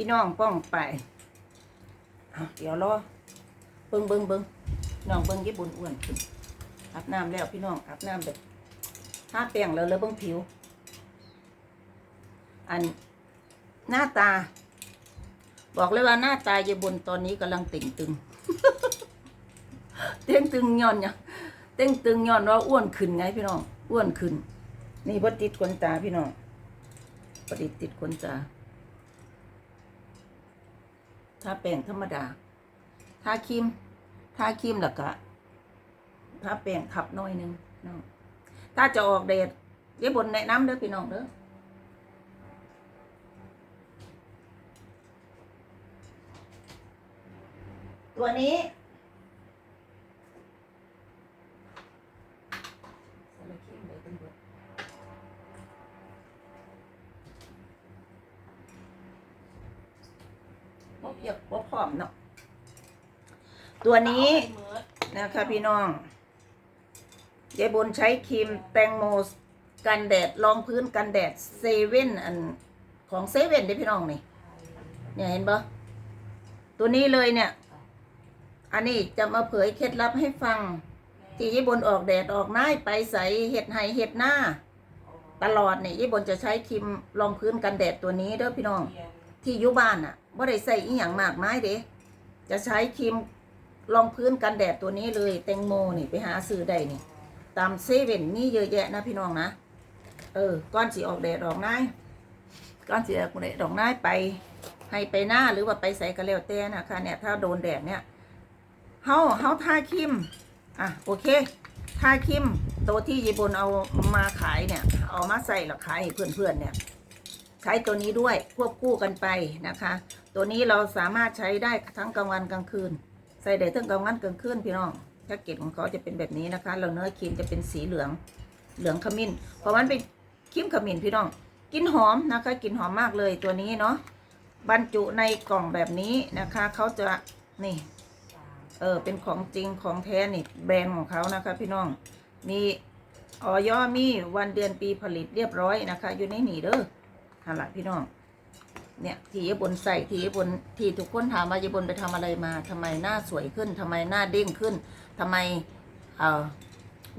พี่น้องป้องไปเดี๋ยวรอเบิ่งเบิ่งเบิ่งน้องเบิ่งญี่ปุ่นอ้วนขึ้นอาบน้ำแล้วพี่น้องอาบน้ำแบบทาแป้งแล้วแล้วเบิ่งผิว อันหน้าตา บอกเลยว่าหน้าตายายบนตอนนี้กำลังเต่งตึง เต่งตึงย้อนเนี่ยเต่งตึงย้อนว่าอ้วนขึ้นไงพี่น้อง อ้วนขึ้น นี่พอติดขนตาพี่น้องพอดีติดขนตาาแป้งธรรมดา ทาครีม ทาครีมแล้วก็ทาแป้งขับหน้อยหนึงน้องถ้าจะออกเดทยายบนแนะนำเด้อพี่น้องเด้อตัวนี้ บ่เพียบบ่พร้อมเนาะตัวนี้นะคะพี่น้องยายบนใช้ครีมแตงโมกันแดดรองพื้นกันแดดเซเว่นอันของเซเว่นเด้พี่น้องนี่เนี่ยเห็นปะตัวนี้เลยเนี่ย อันนี้จะมาเผยเคล็ดลับให้ฟัง ที่ญี่ปุ่นออกแดดออกหน้าไปใส่เห็ดไห้เห็ดหน้า ตลอดเนี่ยญี่ปุ่นจะใช้ครีมรองพื้นกันแดดตัวนี้เด้อพี่น้อง ที่ยู่บ้านอะาได้ใส่อีหยังมากมายเด้จะใช้ครีมรองพื้นกันแดดตัวนี้เลยแตงโมนี่ไปหาซื้อได้นี่ ตามเซเว่นนี่เยอะแยะนะพี่น้องนะ เออก้อนสีออกแดดออกหน้าก้อนสีออกแดดออกหน้าไป ให้ไปหน้าหรือว่าไปใส่กระเลวแต่นะคะเนี่ยถ้าโดนแดดเนี่ยเฮาเฮาทาครีมอะโอเคทาครีมตัวที่ยีบนเอามาขายเนี่ย เอามาใส่แล้วขายให้เพื่อนๆเนี่ยใช้ตัวนี้ด้วยควบคู่กันไปนะคะ ตัวนี้เราสามารถใช้ได้ทั้งกลางวันกลางคืน ใส่ได้ทั้งกลางวันกลางคืนพี่น้องแพ็กเกจของเขาจะเป็นแบบนี้นะคะแล้วเนื้อครีมจะเป็นสีเหลืองเหลืองขมิ้น เพราะมันเป็นครีมขมิ้นพี่น้องกลินหอมนะคะกลินหอมมากเลยตัวนี้เนาะบรรจุในกล่องแบบนี้นะคะเขาจะนี่เออเป็นของจริงของแท้นี่แบรนด์ของเขานะคะ พี่น้องมีออยมีวันเดือนปีผลิตเรียบร้อยนะคะ อยู่ในนี่เด้อฮะละพี่น้อง เนี่ยที่ยบนใส่ที่ยบนทีทุกคนถามว่ายบนไปทำอะไรมาทำไมหน้าสวยขึ้นทำไมหน้าเด้งขึ้นทำไมเอ่อ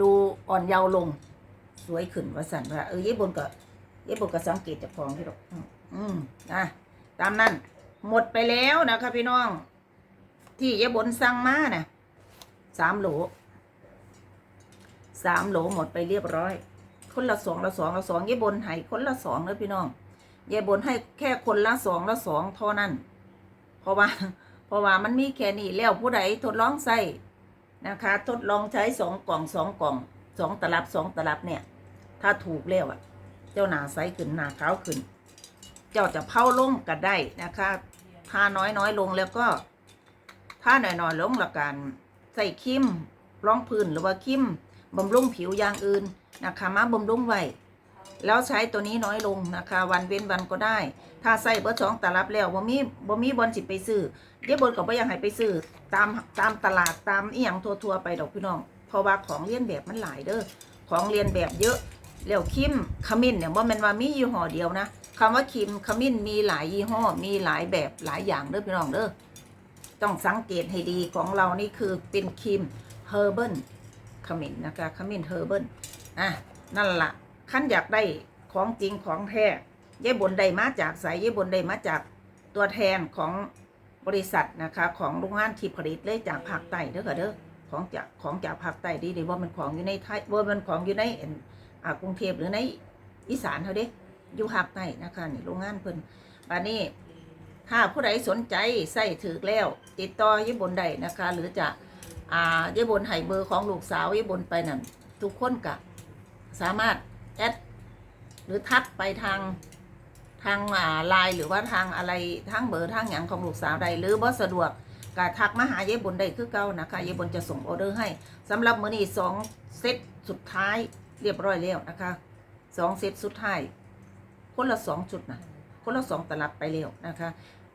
ดูอ่อนเยาว์ลง สวยขึ้นว่าสันว่าเออยบนก็ยบนก็สังเกตจากของพี่ดอกอืมอืมนะตามนั้นหมดไปแล้วนะคะพี่น้อง ที่ยายบนสั่งมานะ่ะสามโหลสามโหลหมดไปเรียบร้อย คนละสองละสองละสองยายบนให้คนละสองเลยพี่น้อง ยายบนให้แค่คนละสองละสองเท่านั้น เพราะว่า เพราะว่ามันมีแค่นี้แล้วผู้ใดทดลองใส่นะคะ ทดลองใช้สองกล่องสองกล่องสองตลับสองตลับเนี่ย ถ้าถูกแล้วอะ เจ้าหนาใสขึ้นหนาขาวขึ้น เจ้าจะเผาลงก็ได้นะคะถ้าน้อยน้อยลงแล้วก็ถ้าหน่อยน้อยลงละกันใส่ครีมรองพื้นหรือว่าครีมบำรุงผิวอย่างอื่นนะคะมาบำรุงไว้ แล้วใช้ตัวนี้น้อยลงนะคะ วันเว้นวันก็ได้ ถ้าใส่เบอร์สองตลับแล้วบ่มีบ่มีบอลสิไปซื้อเดี๋ยวบนก็บ่อยากให้ไปซื้อตามตามตลาดตามอีหยังทั่วๆไปดอกพี่น้องเพราะว่าของเลียนแบบมันหลายเด้อของเรียนแบบเยอะแล้วครีมขมิ้นเนี่ยว่ามันว่ามียี่ห้อเดียวนะคำว่าครีมขมิ้นมีหลายยี่ห้อมีหลายแบบหลายอย่างเด้อพี่น้องเด้อต้องสังเกตให้ดีของเรานี่คือเป็นครีมเฮอร์เบิลขมิ้นนะคะขมิ้นเฮอร์เบิลอะนั่นละ ขั้นอยากได้ของจริงของแท้ยายบนได้มาจากสายยายบนได้มาจากตัวแทนของบริษัทนะคะ ของโรงงานที่ผลิตเลยจากภาคใต้เด้อค่ะเด้อของจากของจากภาคใต้ดีดีว่ามันของอยู่ในไทยว่ามันของอยู่ในอ่ากรุงเทพหรือในอีสานเขาเด้อยู่ภาคใต้นะคะนี่โรงงานเพิ่นบานนี้ถ้าผู้ใดสนใจใส่ถือแล้ว ติดต่อยี่บนใดนะคะ หรือจะอ่ายี่บนให้เบอร์ของลูกสาวยี่บนไปนั่นทุกคนกะสามารถ แอดหรือทักไปทางทางอ่าไลน์หรือว่าทางอะไรทางเบอร์ทางอย่างของลูกสาวใดหรือบ่สะดวกก็ทักมาหาเย่บนได้คือเก่านะคะเย่บนจะส่งออเดอร์ให้สำหรับมื้อนี้สองเซตสุดท้ายเรียบร้อยแล้วนะคะสองเซตสุดท้ายคนละสองจุดนะคนละสองตลับไปแล้วนะคะ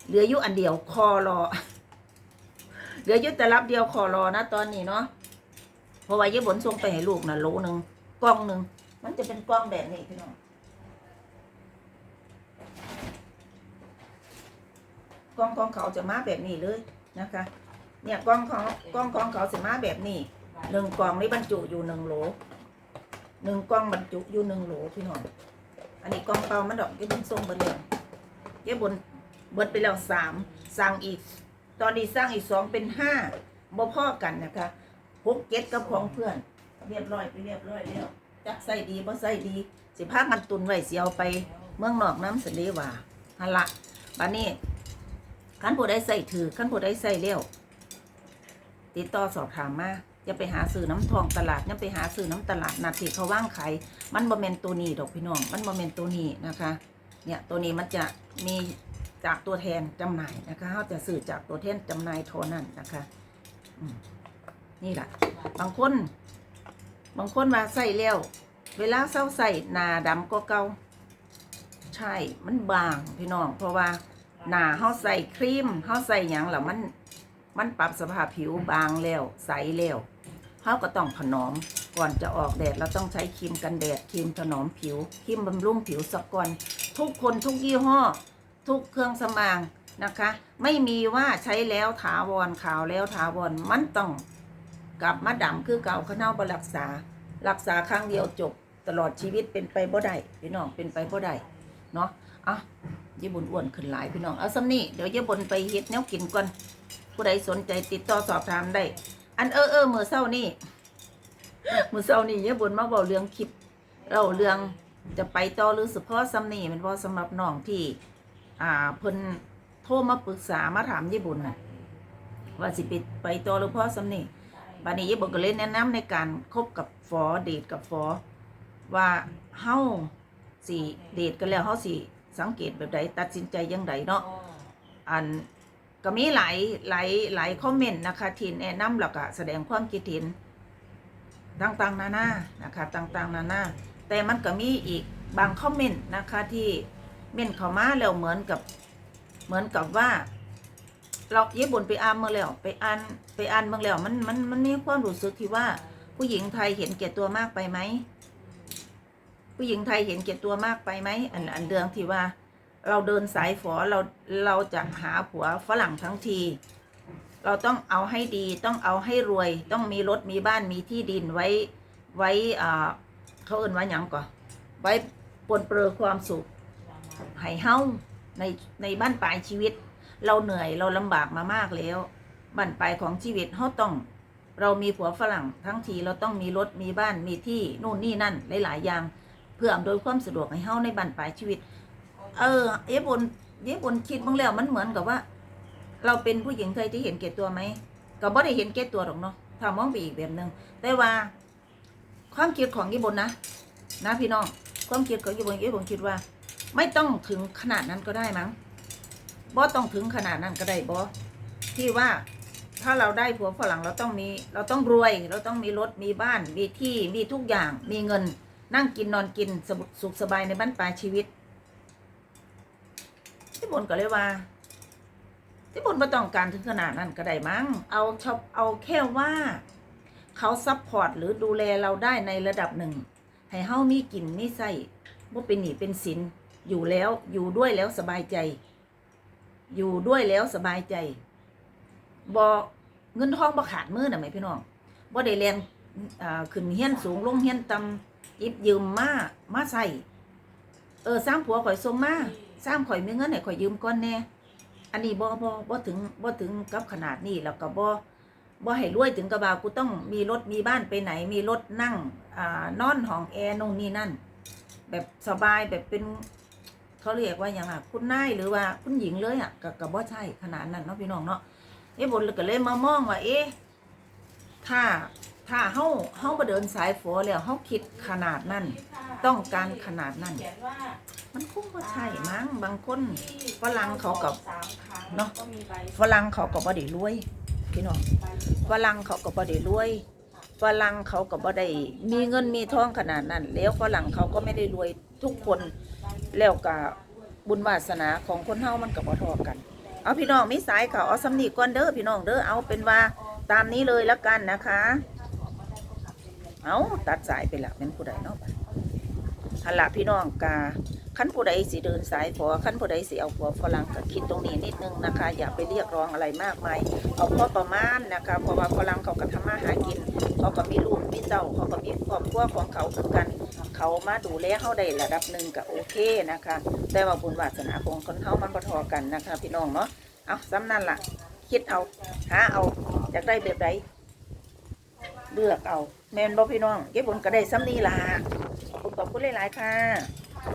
เหลืออยู่อันเดียวคอรอเหลืออยู่ตลับเดียวคอรอนะตอนนี้เนาะเพราะว่าเย่บนส่งไปให้ลูกนะโหลหนึ่งกล่องหนึ่ง มันจะเป็นกล่องแบบนี้พี่น้องกล้องของเขาจะมาแบบนี้เลยนะคะ เนี่ยกล้องของกล้องของเขาจะมาแบบนี้หนึ่งกล่องนี่บรรจุอยู่หนึ่งโหลหนึ่งกล่องบรรจุอยู่หนึ่งโหลพี่น้องอันนี้กล่องเปล่ามันดอกยี่บนทรงบนเลยยี่บนเบิดไปแล้วสามสั่งอีก ตอนนี้สร้างอีกสองเป็นห้าบ่พ่อกันนะคะหกเก็ดกับของเพื่อน เรียบร้อยไปเรียบร้อยแล้ว จักใส่ดีบ่ใส่ดี สิพากันตุนไว้เสียวไปเมืองนอกน้ำเสลีว่าฮันละบัดนี้คันผู้ใดใส่ถือคันผู้ใดใส่เลี้ยวติดต่อสอบถามมาอย่าไปหาซื้อน้ำทองตลาดอย่าไปหาซื้อน้ำตลาดนัดที่เขาว่างขายมันบ่แมนตัวนี้ดอกพี่น้อง มันบ่แมนตัวนี้นะคะ เนี่ยตัวนี้มันจะมีจากตัวแทนจำหน่ายนะคะเขาจะซื้อจากตัวแทนจำหน่ายเท่านั้นนะคะนี่แหละบางคน บางคนมาใส่แล้ว เวลาเศร้าใส่หนาดำก็เก่าใช่มันบางพี่น้อง เพราะว่าหนาเฮาใส่ครีมเฮาใส่หยังแล้วมันมันปรับสภาพผิวบางแล้วใสแล้วเฮาก็ต้องถนอมก่อนจะออกแดดเราต้องใช้ครีมกันแดดครีมถนอมผิวครีมบำรุงผิวสักก่อนทุกคนทุกยี่ห้อ ทุกเครื่องสำอางนะคะ ไม่มีว่าใช้แล้วถาวรขาวแล้วถาวรมันต้อง กลับมาดำคือเก่าเขาเน่าบรักษา รักษาครั้งเดียวจบ ตลอดชีวิตเป็นไปบ่ได้พี่น้องเป็นไปบ่ได้เนาะอะยี่บุญอ้วนขึ้นหลายพี่น้องเอาซ้ำนี่เดี๋ยวยี่บุญไปเฮ็ดแนวกินก่อนผู้ใดสนใจติดต่อสอบถามได้ อันเออเออมือเศร้านี่มือเศร้านี่ยี่บุญมาบอกเรื่องคลิปเราเรื่องจะไปต่อหรือเฉพาะซ้ำนี่เป็นพราะสำหรับน้องที่ อ่าเพิ่นโทรมาปรึกษามาถามยี่บุญน่ะว่าสิไปไปต่อหรือเพราะซ้ำนี่ บัดนี้ยายบอกก็เลยแนะนำในการคบกับฟอเดทกับฟอว่าเฮาสิเดทกันแล้วเฮาสิสังเกตแบบใดตัดสินใจยังไงเนาะอันก็มีหลายหลายหลายคอมเมนต์นะคะที่แนะนำแล้วก็แสดงความคิดเห็นต่างๆนานานะคะต่างๆนานาแต่มันก็มีอีกบางคอมเมนต์นะคะที่เม่นเข้ามาแล้วเหมือนกับเหมือนกับว่า เราเย็บบนไปอ่านมาแล้ว ไปอ่านไปอ่านมาแล้วมันมันมันมีความรู้สึกที่ว่า ผู้หญิงไทยเห็นแก่ตัวมากไปไหมผู้หญิงไทยเห็นแก่ตัวมากไปไหมอันอันเดืองที่ว่า เราเดินสายฝอเราเราจะหาผัวฝรั่งทั้งที เราต้องเอาให้ดีต้องเอาให้รวย ต้องมีรถมีบ้านมีที่ดินไว้ไว้อ่าเขาเอ่นว่าหยังก่อนไว้ปนเปื้อความสุขให้เฮาในในบ้านปลายชีวิต เราเหนื่อยเราลำบากมามากแล้วบั้นปลายของชีวิตเราต้อง เรามีผัวฝรั่งทั้งทีเราต้องมีรถมีบ้านมีที่นู่นนี่นั่นหลาย ๆ อย่าง เพื่ออำนวยความสะดวกให้เฮาในบั้นปลายชีวิต เออเอ๊บนเอ๊บนคิดบ้างแล้วมันเหมือนกับว่า เราเป็นผู้หญิงไทยที่เห็นแก่ตัวไหมก็บ่ได้เห็นแก่ตัวหรอกเนาะถ้ามองไปอีกแบบหนึ่งแต่ว่า ความคิดของญี่ปุ่นนะนะพี่น้องความคิดของญี่ปุ่นญี่ปุ่นคิดว่า ไม่ต้องถึงขนาดนั้นก็ได้มั้ง บอต้องถึงขนาดนั้นก็ได้บอที่ว่าถ้าเราได้ผัวฝรั่งเราต้องมี เราต้องรวย เราต้องมีรถมีบ้าน มีที่มีทุกอย่าง มีเงิน นั่งกินนอนกินสบสุขสบายในบ้านปลายชีวิตที่บนก็เลยว่า ที่บนไม่ต้องการถึงขนาดนั้นก็ได้มั้งเอาชอบเอาแค่ว่า เขาซัพพอร์ตหรือดูแลเราได้ในระดับหนึ่ง ให้เฮามีกินมีใส่บ่าเป็นหนี้เป็นสินอยู่แล้วอยู่ด้วยแล้วสบายใจ อยู่ด้วยแล้วสบายใจบ่เงินทองบ่ขาดมือน่ะไหมพี่น้องบ่ได้เรียนอ่าขึ้นเฮี้ยนสูงลงเฮี้ยนต่ำยิบยืมมามาใส่เออสร้างผัวข่อยส่งมาสร้างข่อยมีเงินให้ข่อยยืมก่อนแน่อันนี้บ่บ่บ่ถึงบ่ถึงกับขนาดนี้แล้วก็บ่บ่ให้รวยถึงกับว่ากูต้องมีรถมีบ้านไปไหน มีรถนั่งอ่านอนห้องแอร์นู่นนี่นั่น แบบสบายแบบเป็น เขาเรียกว่าอย่างอะคุณนายหรือว่าคุณหญิงเลยอะกับกับว่าใช่ขนาดนั้นเนาะพี่น้องเนาะเอ๊ะบนก็เลยมามองว่าเอ๊ะถ้าถ้าเฮาเฮามาเดินสายฝอแล้วเฮาคิดขนาดนั้น ต้องการขนาดนั้น มันคงว่าใช่มั้งบางคนฝรั่งเขากับเนาะฝรั่งเขาก็บ่ได้รวยพี่น้องฝรั่งเขาก็บ่ได้รวยฝรั่งเขาก็บ่ได้มีเงินมีทองขนาดนั้น แล้วฝรั่งเขาก็ไม่ได้รวยทุกคน แล้วก็บุญวาสนาของคนเฮามันก็บ่เทอกัน เอาพี่น้องไมีสายเขาเอาสำนีก่อนเด้อพี่น้องเด้อเอาเป็นว่าตามนี้เลยแล้วกันนะคะ เอาตัดสายไปล้วเป็นผู้ใดเนาะบัดหันละพี่น้องกาขั้นผู้ใดสิเดินสายผัวขั้นผู้ใดสิเอาผัวฝรั่งก็คิดตรงนี้นิดนึงนะคะ อย่าไปเรียกร้องอะไรมากมายเอาพอประมาณนะคะเพราะว่าฝรั่งเขาก็ทำมาหากิน เขาก็มีลูกมีเต้าเขาก็มีครอบครัวของเขาคือกัน เขามาดูแลเขาได้ระดับหนึ่งก็โอเคนะคะ แต่ว่าบุญวาสนาของคนเขามันบ่ทอกันนะคะ พี่น้องเนาะเอาซ้ำนั่นล่ะ คิดเอาหาเอาอยากได้แบบใดเลือกเอาแมนบ่พี่น้องเก็บบนก็ได้ซ้ำนี่ล่ะขอบคุณขอบคุณหลายๆค่ะ